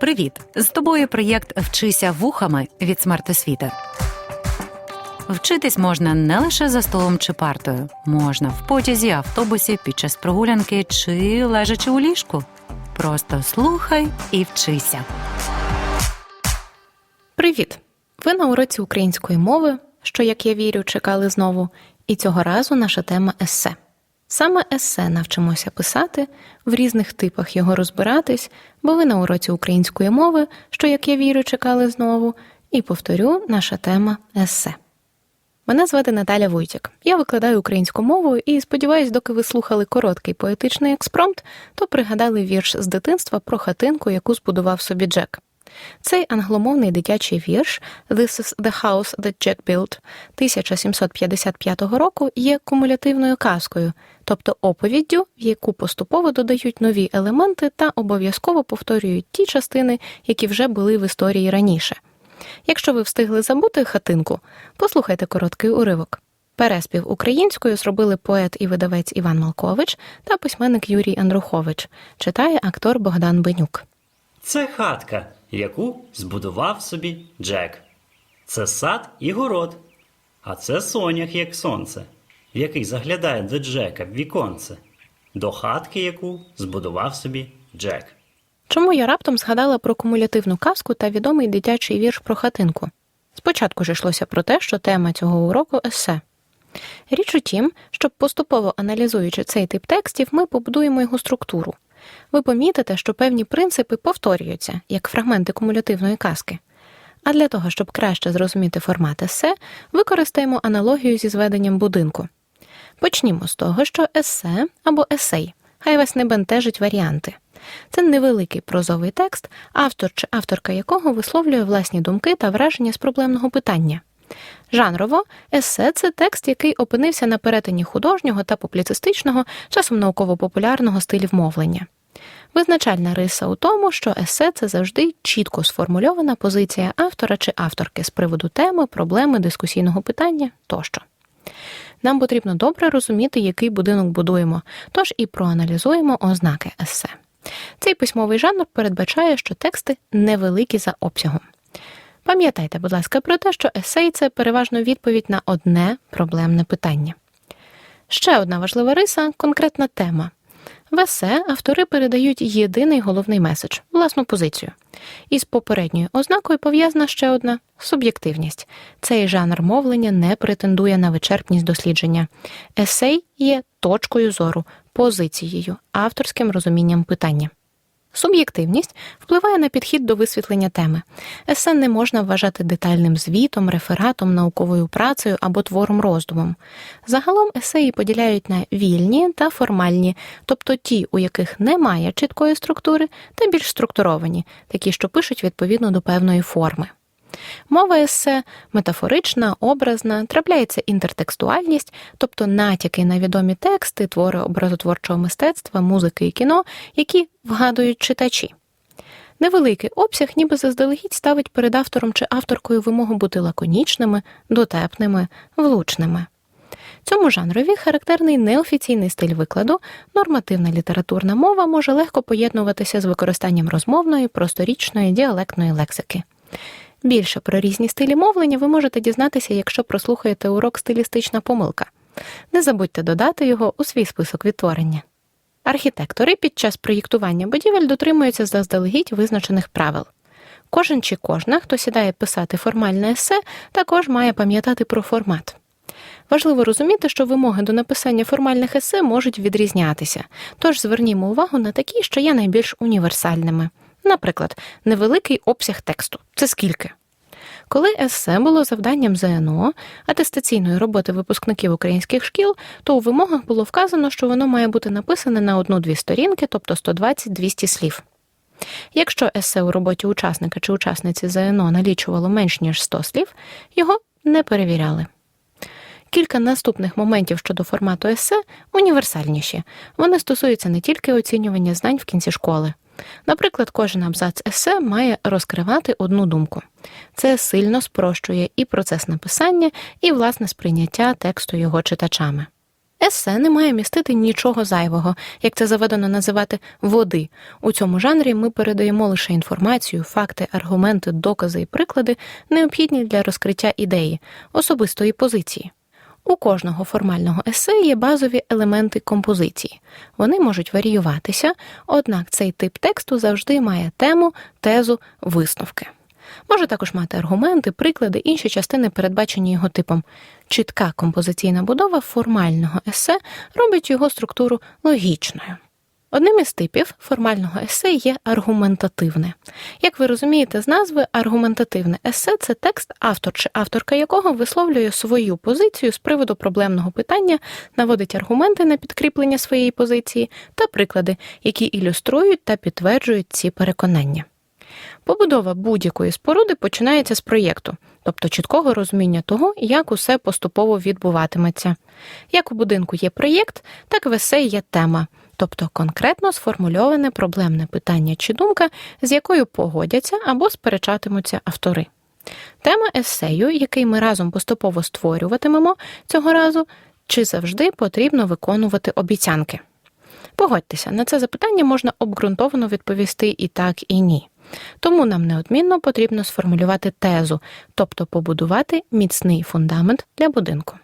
Привіт! З тобою проєкт Вчися вухами від смертосвіти. Вчитись можна не лише за столом чи партою, можна в потязі, автобусі, під час прогулянки чи лежачи у ліжку. Просто слухай і вчися. Привіт! Ви на уроці української мови, що, як я вірю, чекали знову, і цього разу наша тема есе. Саме есе навчимося писати, в різних типах його розбиратись, бо ви на уроці української мови, що, як я вірю, чекали знову, і повторю, наша тема есе. Мене звати Наталя Вуйтяк. Я викладаю українську мову і сподіваюсь, доки ви слухали короткий поетичний експромт, то пригадали вірш з дитинства про хатинку, яку збудував собі Джек. Цей англомовний дитячий вірш This is the house that Jack built 1755 року є кумулятивною казкою, тобто оповіддю, в яку поступово додають нові елементи та обов'язково повторюють ті частини, які вже були в історії раніше. Якщо ви встигли забути хатинку, послухайте короткий уривок. Переспів українською зробили поет і видавець Іван Малкович та письменник Юрій Андрухович, читає актор Богдан Бенюк. Це хатка, яку збудував собі Джек. Це сад і город. А це сонях, як сонце, який заглядає до Джека в віконце, до хатки, яку збудував собі Джек. Чому я раптом згадала про кумулятивну казку та відомий дитячий вірш про хатинку? Спочатку ж йшлося про те, що тема цього уроку есе. Річ у тім, що поступово аналізуючи цей тип текстів, ми побудуємо його структуру. Ви помітите, що певні принципи повторюються, як фрагменти кумулятивної казки. А для того, щоб краще зрозуміти формат есе, використаємо аналогію зі зведенням будинку. Почнімо з того, що есе або есей, хай вас не бентежить варіанти. Це невеликий прозовий текст, автор чи авторка якого висловлює власні думки та враження з проблемного питання. Жанрово, есе це текст, який опинився на перетині художнього та публіцистичного, часом науково-популярного стилів мовлення. Визначальна риса у тому, що есе це завжди чітко сформульована позиція автора чи авторки з приводу теми, проблеми, дискусійного питання тощо. Нам потрібно добре розуміти, який будинок будуємо, тож і проаналізуємо ознаки есе. Цей письмовий жанр передбачає, що тексти невеликі за обсягом. Пам'ятайте, будь ласка, про те, що есей це переважно відповідь на одне проблемне питання. Ще одна важлива риса конкретна тема. В есе автори передають єдиний головний меседж власну позицію. Із попередньою ознакою пов'язана ще одна суб'єктивність. Цей жанр мовлення не претендує на вичерпність дослідження. Есей є точкою зору, позицією, авторським розумінням питання. Суб'єктивність впливає на підхід до висвітлення теми. Есе не можна вважати детальним звітом, рефератом, науковою працею або твором роздумом. Загалом есеї поділяють на вільні та формальні, тобто ті, у яких немає чіткої структури, та більш структуровані, такі, що пишуть відповідно до певної форми. Мова есе метафорична, образна, трапляється інтертекстуальність, тобто натяки на відомі тексти, твори образотворчого мистецтва, музики і кіно, які вгадують читачі. Невеликий обсяг, ніби заздалегідь ставить перед автором чи авторкою вимогу бути лаконічними, дотепними, влучними. Цьому жанрові характерний неофіційний стиль викладу, нормативна літературна мова може легко поєднуватися з використанням розмовної, просторічної, діалектної лексики. Більше про різні стилі мовлення ви можете дізнатися, якщо прослухаєте урок стилістична помилка. Не забудьте додати його у свій список відтворення. Архітектори під час проєктування будівель дотримуються заздалегідь визначених правил. Кожен чи кожна, хто сідає писати формальне есе, також має пам'ятати про формат. Важливо розуміти, що вимоги до написання формальних есе можуть відрізнятися, тож звернімо увагу на такі, що є найбільш універсальними. Наприклад, невеликий обсяг тексту це скільки? Коли есе було завданням ЗНО, атестаційної роботи випускників українських шкіл, то у вимогах було вказано, що воно має бути написане на одну-дві сторінки, тобто 120-200 слів. Якщо есе у роботі учасника чи учасниці ЗНО налічувало менш ніж 100 слів, його не перевіряли. Кілька наступних моментів щодо формату есе універсальніші. Вони стосуються не тільки оцінювання знань в кінці школи. Наприклад, кожен абзац есе має розкривати одну думку. Це сильно спрощує і процес написання, і власне сприйняття тексту його читачами. Есе не має містити нічого зайвого, як це заведено називати води. У цьому жанрі ми передаємо лише інформацію, факти, аргументи, докази і приклади, необхідні для розкриття ідеї, особистої позиції. У кожного формального есе є базові елементи композиції. Вони можуть варіюватися, однак цей тип тексту завжди має тему, тезу, висновки. Може також мати аргументи, приклади, інші частини, передбачені його типом. Чітка композиційна будова формального есе робить його структуру логічною. Одним із типів формального есе є аргументативне. Як ви розумієте з назви, аргументативне есе це текст, автор чи авторка якого висловлює свою позицію з приводу проблемного питання, наводить аргументи на підкріплення своєї позиції та приклади, які ілюструють та підтверджують ці переконання. Побудова будь-якої споруди починається з проєкту, тобто чіткого розуміння того, як усе поступово відбуватиметься. Як у будинку є проєкт, так в есе є тема, тобто конкретно сформульоване проблемне питання чи думка, з якою погодяться або сперечатимуться автори. Тема есею, який ми разом поступово створюватимемо цього разу, чи завжди потрібно виконувати обіцянки. Погодьтеся, на це запитання можна обґрунтовано відповісти і так, і ні. Тому нам неодмінно потрібно сформулювати тезу, тобто побудувати міцний фундамент для будинку.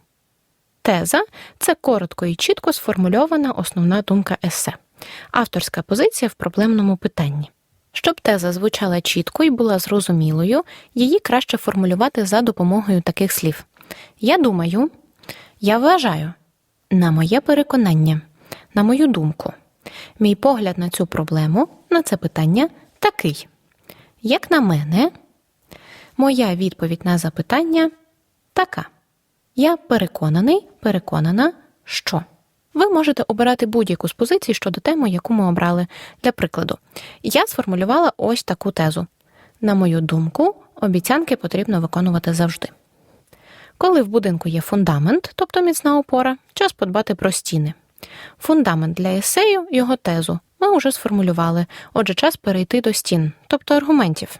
Теза це коротко і чітко сформульована основна думка есе, авторська позиція в проблемному питанні. Щоб теза звучала чітко і була зрозумілою, її краще формулювати за допомогою таких слів: Я думаю, я вважаю, на моє переконання, на мою думку, мій погляд на цю проблему, на це питання такий. Як на мене, моя відповідь на запитання така. Я переконаний, переконана, що. Ви можете обирати будь-яку з позицій щодо теми, яку ми обрали. Для прикладу, я сформулювала ось таку тезу. На мою думку, обіцянки потрібно виконувати завжди. Коли в будинку є фундамент, тобто міцна опора, час подбати про стіни. Фундамент для есею, його тезу, ми вже сформулювали, отже, час перейти до стін, тобто аргументів.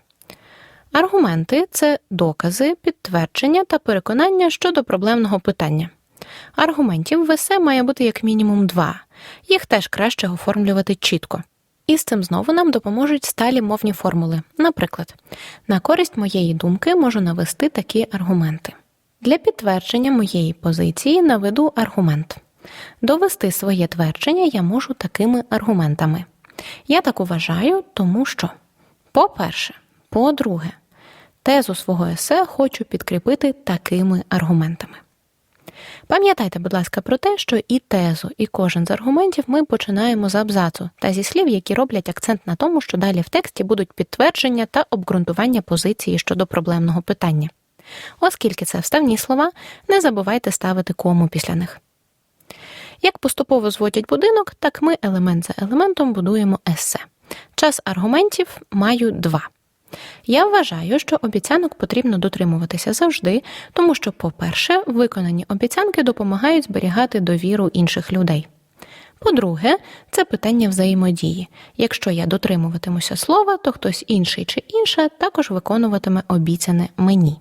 Аргументи це докази, підтвердження та переконання щодо проблемного питання. Аргументів в есе має бути як мінімум два, їх теж краще оформлювати чітко. І з цим знову нам допоможуть сталі мовні формули. Наприклад, на користь моєї думки можу навести такі аргументи. Для підтвердження моєї позиції наведу аргумент. Довести своє твердження я можу такими аргументами. Я так вважаю, тому що, по-перше, по-друге, тезу свого есе хочу підкріпити такими аргументами. Пам'ятайте, будь ласка, про те, що і тезу, і кожен з аргументів ми починаємо з абзацу та зі слів, які роблять акцент на тому, що далі в тексті будуть підтвердження та обґрунтування позиції щодо проблемного питання. Оскільки це вставні слова, не забувайте ставити кому після них. Як поступово зводять будинок, так ми елемент за елементом будуємо есе. Час аргументів маю два. Я вважаю, що обіцянок потрібно дотримуватися завжди, тому що, по-перше, виконані обіцянки допомагають зберігати довіру інших людей. По-друге, це питання взаємодії. Якщо я дотримуватимуся слова, то хтось інший чи інша також виконуватиме обіцяне мені.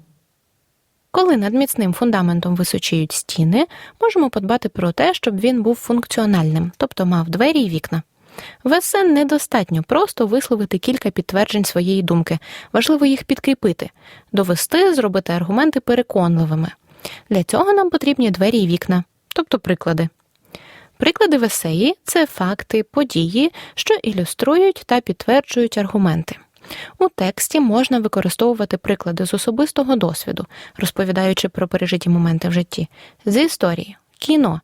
Коли над міцним фундаментом височіють стіни, можемо подбати про те, щоб він був функціональним, тобто мав двері й вікна. В есе недостатньо просто висловити кілька підтверджень своєї думки, важливо їх підкріпити, довести, зробити аргументи переконливими. Для цього нам потрібні двері й вікна, тобто приклади. Приклади в есеї це факти, події, що ілюструють та підтверджують аргументи. У тексті можна використовувати приклади з особистого досвіду, розповідаючи про пережиті моменти в житті, з історії, кіно.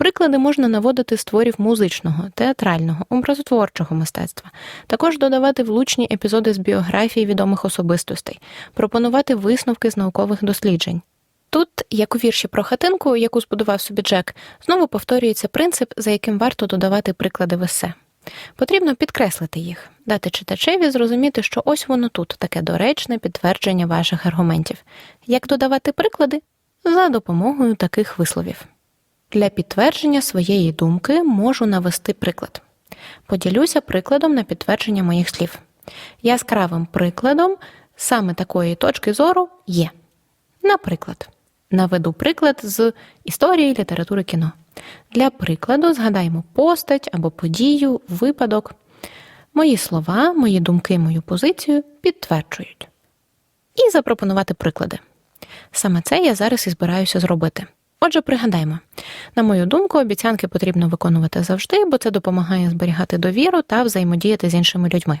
Приклади можна наводити з творів музичного, театрального, образотворчого мистецтва, також додавати влучні епізоди з біографії відомих особистостей, пропонувати висновки з наукових досліджень. Тут, як у вірші про хатинку, яку збудував собі Джек, знову повторюється принцип, за яким варто додавати приклади в есе. Потрібно підкреслити їх, дати читачеві зрозуміти, що ось воно тут таке доречне підтвердження ваших аргументів. Як додавати приклади? За допомогою таких висловів. Для підтвердження своєї думки можу навести приклад. Поділюся прикладом на підтвердження моїх слів. Яскравим прикладом саме такої точки зору є. Наприклад, наведу приклад з історії літератури кіно. Для прикладу згадаємо постать або подію, випадок. Мої слова, мої думки, мою позицію підтверджують. І запропонувати приклади. Саме це я зараз і збираюся зробити. Отже, пригадаймо, на мою думку, обіцянки потрібно виконувати завжди, бо це допомагає зберігати довіру та взаємодіяти з іншими людьми.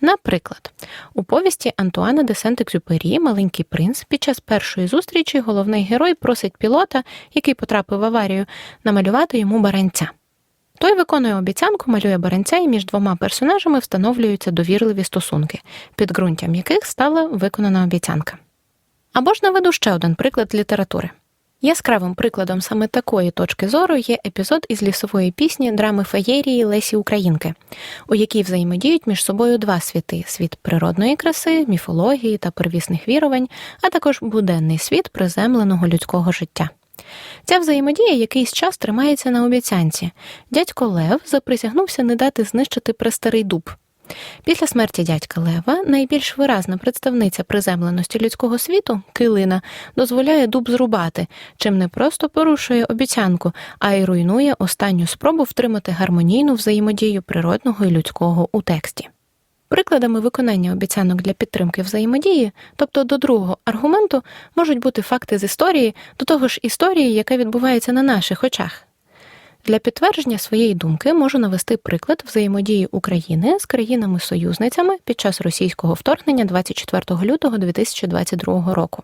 Наприклад, у повісті Антуана де Сент-Екзюпері Маленький принц під час першої зустрічі головний герой просить пілота, який потрапив в аварію, намалювати йому баранця. Той виконує обіцянку, малює баранця, і між двома персонажами встановлюються довірливі стосунки, підґрунтям яких стала виконана обіцянка. Або ж наведу ще один приклад літератури. Яскравим прикладом саме такої точки зору є епізод із лісової пісні драми феєрії Лесі Українки, у якій взаємодіють між собою два світи: світ природної краси, міфології та первісних вірувань, а також буденний світ приземленого людського життя. Ця взаємодія якийсь час тримається на обіцянці. Дядько Лев заприсягнувся не дати знищити престарий дуб. Після смерті дядька Лева найбільш виразна представниця приземленості людського світу Килина дозволяє дуб зрубати, чим не просто порушує обіцянку, а й руйнує останню спробу втримати гармонійну взаємодію природного і людського у тексті. Прикладами виконання обіцянок для підтримки взаємодії, тобто до другого аргументу, можуть бути факти з історії, до того ж історії, яка відбувається на наших очах. Для підтвердження своєї думки можу навести приклад взаємодії України з країнами-союзницями під час російського вторгнення 24 лютого 2022 року.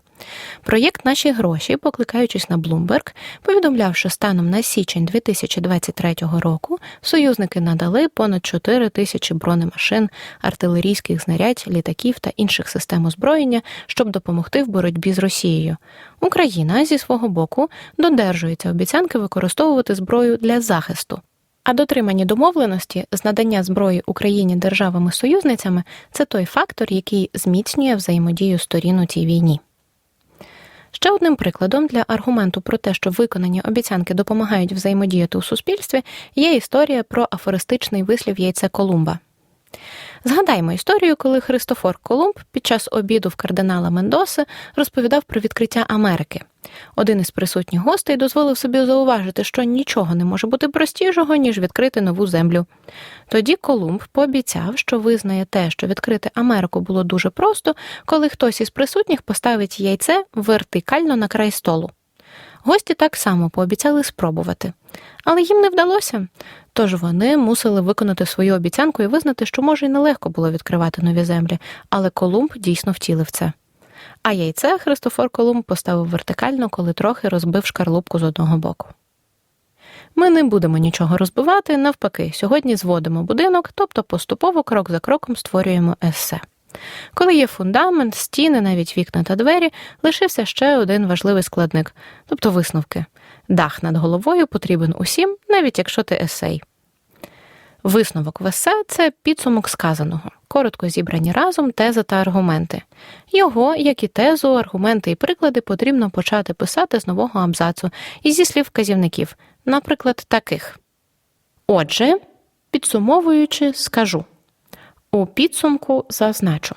Проєкт Наші гроші, покликаючись на Bloomberg, повідомляв, що станом на січень 2023 року союзники надали понад 4 тисячі бронемашин, артилерійських знарядь, літаків та інших систем озброєння, щоб допомогти в боротьбі з Росією. Україна зі свого боку додержується обіцянки використовувати зброю для захисту. А дотримані домовленості з надання зброї Україні державами-союзницями це той фактор, який зміцнює взаємодію сторін у цій війні. Ще одним прикладом для аргументу про те, що виконані обіцянки допомагають взаємодіяти у суспільстві, є історія про афористичний вислів яйця Колумба. Згадаймо історію, коли Христофор Колумб під час обіду в кардинала Мендоси розповідав про відкриття Америки. Один із присутніх гостей дозволив собі зауважити, що нічого не може бути простішого, ніж відкрити нову землю. Тоді Колумб пообіцяв, що визнає те, що відкрити Америку було дуже просто, коли хтось із присутніх поставить яйце вертикально на край столу. Гості так само пообіцяли спробувати, але їм не вдалося. Тож вони мусили виконати свою обіцянку і визнати, що може й нелегко було відкривати нові землі, але Колумб дійсно втілив це. А яйце Христофор Колумб поставив вертикально, коли трохи розбив шкарлупку з одного боку. Ми не будемо нічого розбивати, навпаки, сьогодні зводимо будинок, тобто поступово крок за кроком створюємо есе. Коли є фундамент, стіни, навіть вікна та двері, лишився ще один важливий складник, тобто висновки. Дах над головою потрібен усім, навіть якщо ти есей. Висновок в есе – це підсумок сказаного, коротко зібрані разом тези та аргументи. Його, як і тезу, аргументи і приклади потрібно почати писати з нового абзацу і зі слів вказівників, наприклад, таких. Отже, підсумовуючи, скажу. У підсумку зазначу.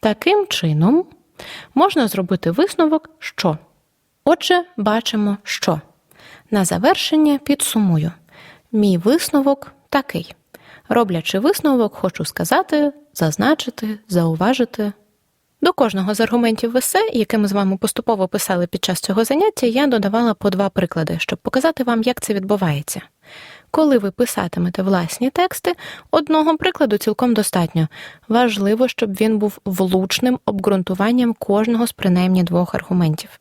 Таким чином можна зробити висновок, що. Отже, бачимо, що. На завершення підсумую. Мій висновок такий. Роблячи висновок, хочу сказати, зазначити, зауважити. До кожного з аргументів есе, яке ми з вами поступово писали під час цього заняття, я додавала по два приклади, щоб показати вам, як це відбувається. Коли ви писатимете власні тексти, одного прикладу цілком достатньо. Важливо, щоб він був влучним обґрунтуванням кожного з принаймні двох аргументів.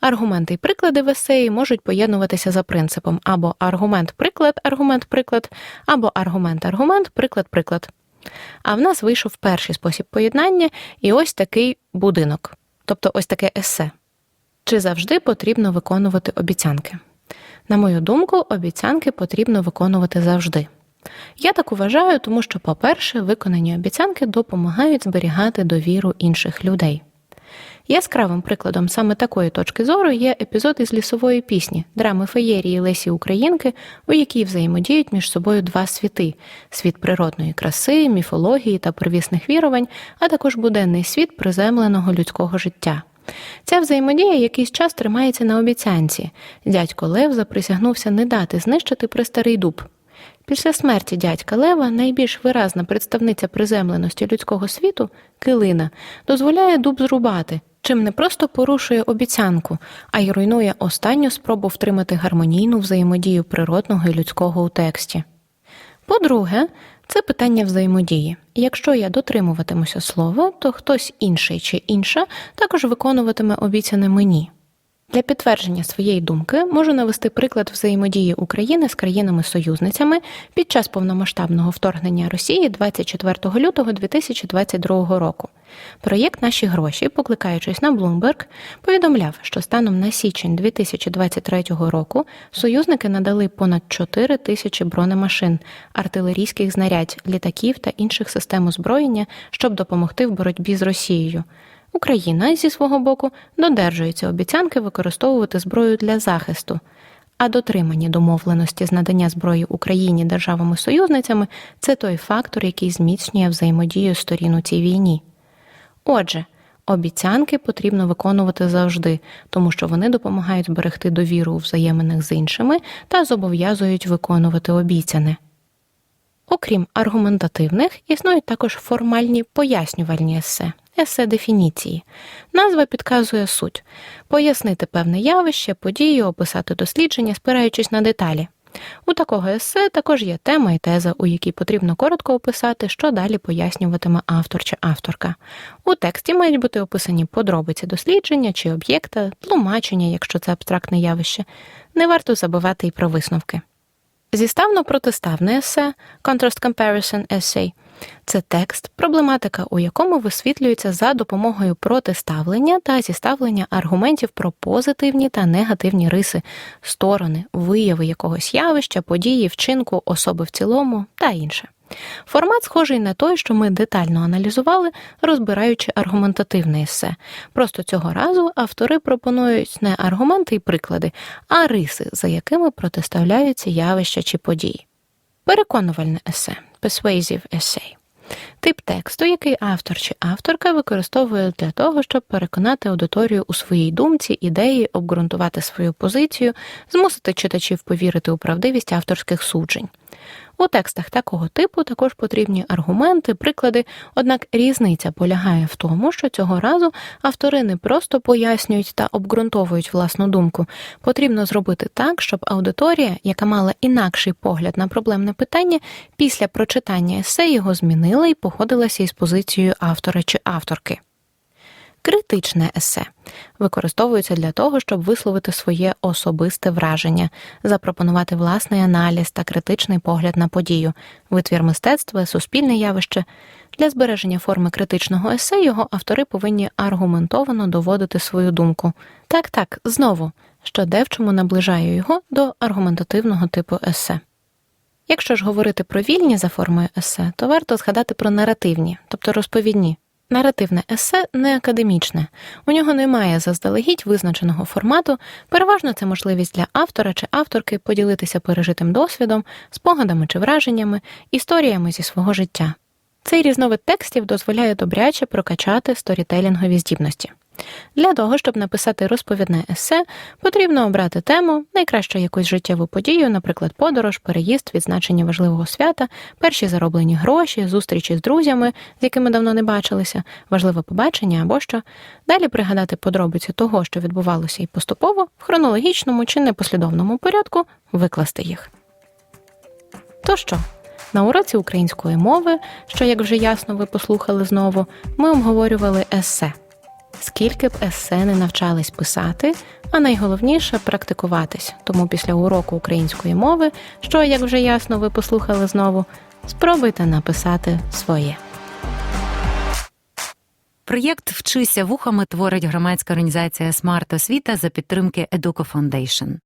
Аргументи і приклади в есеї можуть поєднуватися за принципом або аргумент-приклад, аргумент-приклад, або аргумент-аргумент, приклад-приклад. А в нас вийшов перший спосіб поєднання і ось такий будинок, тобто ось таке есе. Чи завжди потрібно виконувати обіцянки? На мою думку, обіцянки потрібно виконувати завжди. Я так вважаю, тому що, по-перше, виконані обіцянки допомагають зберігати довіру інших людей. Яскравим прикладом саме такої точки зору є епізод із лісової пісні драми феєрії Лесі Українки, у якій взаємодіють між собою два світи: світ природної краси, міфології та первісних вірувань, а також буденний світ приземленого людського життя. Ця взаємодія якийсь час тримається на обіцянці. Дядько Лев заприсягнувся не дати знищити престарий дуб. Після смерті дядька Лева найбільш виразна представниця приземленості людського світу Килина дозволяє дуб зрубати, чим не просто порушує обіцянку, а й руйнує останню спробу втримати гармонійну взаємодію природного і людського у тексті. По-друге, це питання взаємодії. Якщо я дотримуватимуся слова, то хтось інший чи інша також виконуватиме обіцяне мені. Для підтвердження своєї думки можу навести приклад взаємодії України з країнами-союзницями під час повномасштабного вторгнення Росії 24 лютого 2022 року. Проєкт Наші гроші, покликаючись на Bloomberg, повідомляв, що станом на січень 2023 року союзники надали понад 4 тисячі бронемашин, артилерійських знарядь, літаків та інших систем озброєння, щоб допомогти в боротьбі з Росією. Україна зі свого боку додержується обіцянки використовувати зброю для захисту. А дотримання домовленості з надання зброї Україні державами-союзницями це той фактор, який зміцнює взаємодію сторін у цій війні. Отже, обіцянки потрібно виконувати завжди, тому що вони допомагають зберегти довіру у взаєминах з іншими та зобов'язують виконувати обіцяне. Окрім аргументативних, існують також формальні пояснювальні есе, есе дефініції. Назва підказує суть пояснити певне явище, подію, описати дослідження, спираючись на деталі. У такого есе також є тема і теза, у якій потрібно коротко описати, що далі пояснюватиме автор чи авторка. У тексті мають бути описані подробиці дослідження чи об'єкта, тлумачення, якщо це абстрактне явище. Не варто забувати і про висновки. Зіставно-протиставне есе Contrast Comparison Essay – це текст, проблематика у якому висвітлюється за допомогою протиставлення та зіставлення аргументів про позитивні та негативні риси, сторони, вияви якогось явища, події, вчинку, особи в цілому та інше. Формат схожий на той, що ми детально аналізували, розбираючи аргументативне есе. Просто цього разу автори пропонують не аргументи і приклади, а риси, за якими протиставляються явища чи події. Переконувальне есе persuasive essay. Тип тексту, який автор чи авторка використовує для того, щоб переконати аудиторію у своїй думці, ідеї, обґрунтувати свою позицію, змусити читачів повірити у правдивість авторських суджень. У текстах такого типу також потрібні аргументи, приклади, однак різниця полягає в тому, що цього разу автори не просто пояснюють та обґрунтовують власну думку. Потрібно зробити так, щоб аудиторія, яка мала інакший погляд на проблемне питання, після прочитання есе його змінила і погодилася із позицією автора чи авторки. Критичне есе використовується для того, щоб висловити своє особисте враження, запропонувати власний аналіз та критичний погляд на подію, витвір мистецтва, суспільне явище. Для збереження форми критичного есе його автори повинні аргументовано доводити свою думку. Так, так, знову, що де в чому наближає його до аргументативного типу есе. Якщо ж говорити про вільні за формою есе, то варто згадати про наративні, тобто розповідні. Наративне есе не академічне, у нього немає заздалегідь визначеного формату, переважно це можливість для автора чи авторки поділитися пережитим досвідом, спогадами чи враженнями, історіями зі свого життя. Цей різновид текстів дозволяє добряче прокачати сторітелінгові здібності. Для того, щоб написати розповідне есе, потрібно обрати тему, найкраще якусь життєву подію, наприклад, подорож, переїзд, відзначення важливого свята, перші зароблені гроші, зустрічі з друзями, з якими давно не бачилися, важливе побачення або що. Далі пригадати подробиці того, що відбувалося, і поступово в хронологічному чи непослідовному порядку викласти їх. То що? На уроці української мови, що, як вже ясно, ви послухали знову, ми обговорювали есе. Скільки б есе не навчались писати, а найголовніше практикуватись. Тому після уроку української мови, що, як вже ясно, ви послухали знову, спробуйте написати своє. Проєкт Вчися вухами творить громадська організація Смарт Освіта за підтримки Educo Foundation.